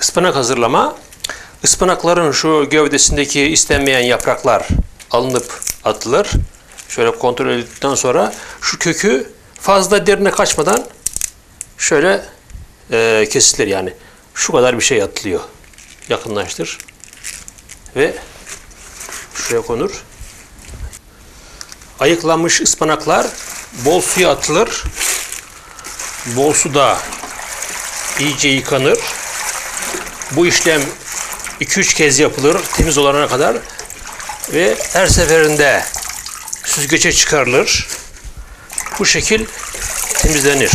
Ispanak hazırlama. Ispanakların şu gövdesindeki istenmeyen yapraklar alınıp atılır. Şöyle kontrol edildikten sonra şu kökü fazla derine kaçmadan şöyle e, kesilir yani. Şu kadar bir şey atılıyor. Yakınlaştır. Ve şuraya konur. Ayıklanmış ıspanaklar bol suya atılır. Bol suda iyice yıkanır. Bu işlem 2-3 kez yapılır temiz olana kadar ve her seferinde süzgece çıkarılır. Bu şekil temizlenir.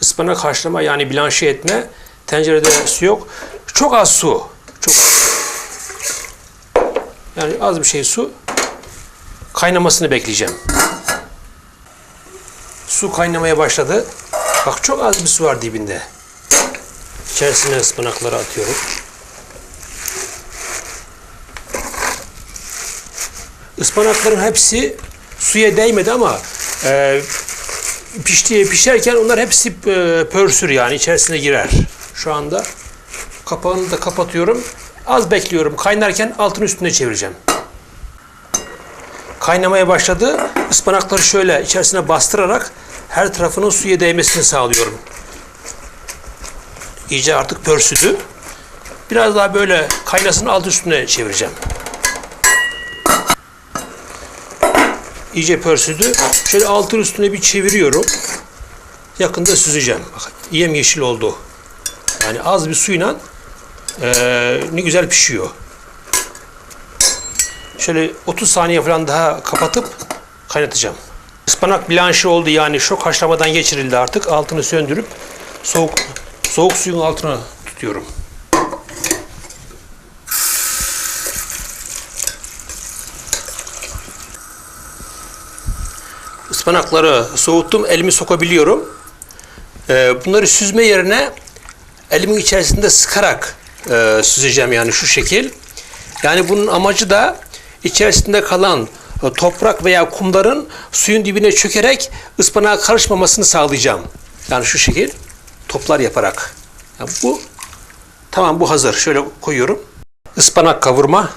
Ispanak haşlama yani blanşe etme. Tencerede su yok. Çok az su. Çok az. Yani az bir şey su. Kaynamasını bekleyeceğim. Su kaynamaya başladı. Bak çok az bir su var dibinde. İçerisine ıspanakları atıyorum. Ispanakların hepsi suya değmedi ama e, pişti, pişerken onlar hepsi e, pörsür yani içerisine girer. Şu anda kapağını da kapatıyorum. Az bekliyorum. Kaynarken altın üstüne çevireceğim. Kaynamaya başladı. Ispanakları şöyle içerisine bastırarak her tarafının suya değmesini sağlıyorum. İyice artık pörsüdü. Biraz daha böyle kaynasın alt üstüne çevireceğim. İyice pörsüdü. Şöyle altın üstüne bir çeviriyorum. Yakında süzeceğim. Bak yem yeşil oldu. Yani az bir suyla eee, ne güzel pişiyor. Şöyle 30 saniye falan daha kapatıp kaynatacağım. Ispanak blanşi oldu yani şok haşlamadan geçirildi artık. Altını söndürüp soğuk soğuk suyun altına tutuyorum. Ispanakları soğuttum, elimi sokabiliyorum. Ee, bunları süzme yerine elimin içerisinde sıkarak e, süzeceğim yani şu şekil. Yani bunun amacı da içerisinde kalan e, toprak veya kumların suyun dibine çökerek ıspanağa karışmamasını sağlayacağım. Yani şu şekil toplar yaparak. Yani bu tamam bu hazır. Şöyle koyuyorum. Ispanak kavurma.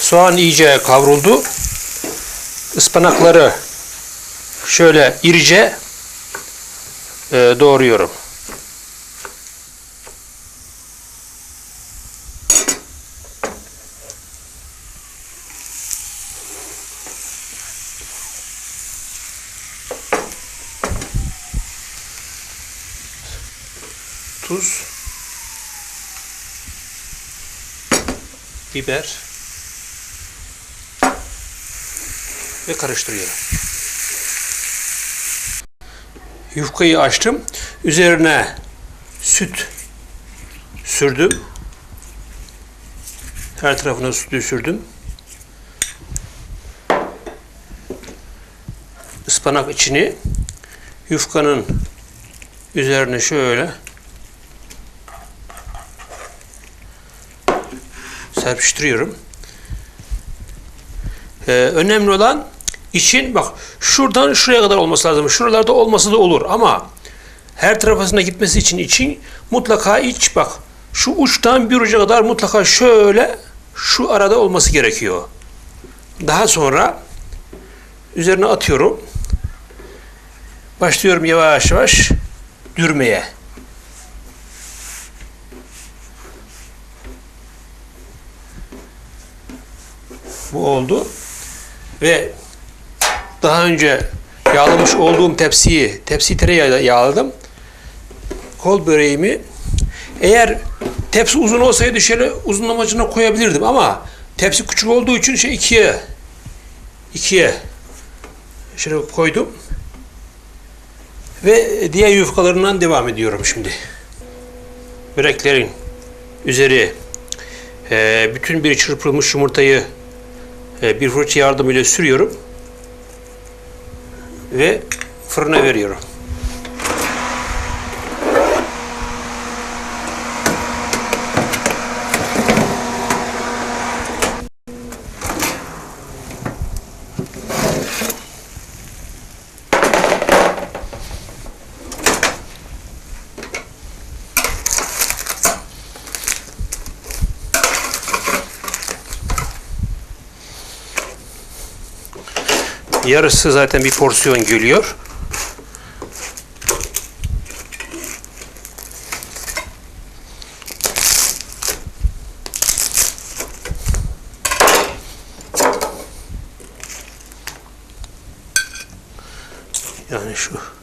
Soğan iyice kavruldu. Ispanakları şöyle irice e, doğruyorum. Tuz, biber, ve karıştırıyorum. Yufkayı açtım. Üzerine süt sürdüm. Her tarafına sütü sürdüm. Ispanak içini yufkanın üzerine şöyle serpiştiriyorum. Ee, önemli olan için bak şuradan şuraya kadar olması lazım. Şuralarda olması da olur ama her tarafına gitmesi için için mutlaka iç bak şu uçtan bir uca kadar mutlaka şöyle şu arada olması gerekiyor. Daha sonra üzerine atıyorum. Başlıyorum yavaş yavaş dürmeye. Bu oldu. Ve daha önce yağlamış olduğum tepsiyi, tepsi tereyağıyla yağladım. Kol böreğimi eğer tepsi uzun olsaydı şöyle uzunlamacına koyabilirdim ama tepsi küçük olduğu için şey ikiye ikiye şöyle koydum. Ve diğer yufkalarından devam ediyorum şimdi. Böreklerin üzeri bütün bir çırpılmış yumurtayı bir fırça yardımıyla sürüyorum ve fırına veriyorum. Yarısı zaten bir porsiyon geliyor. Yani şu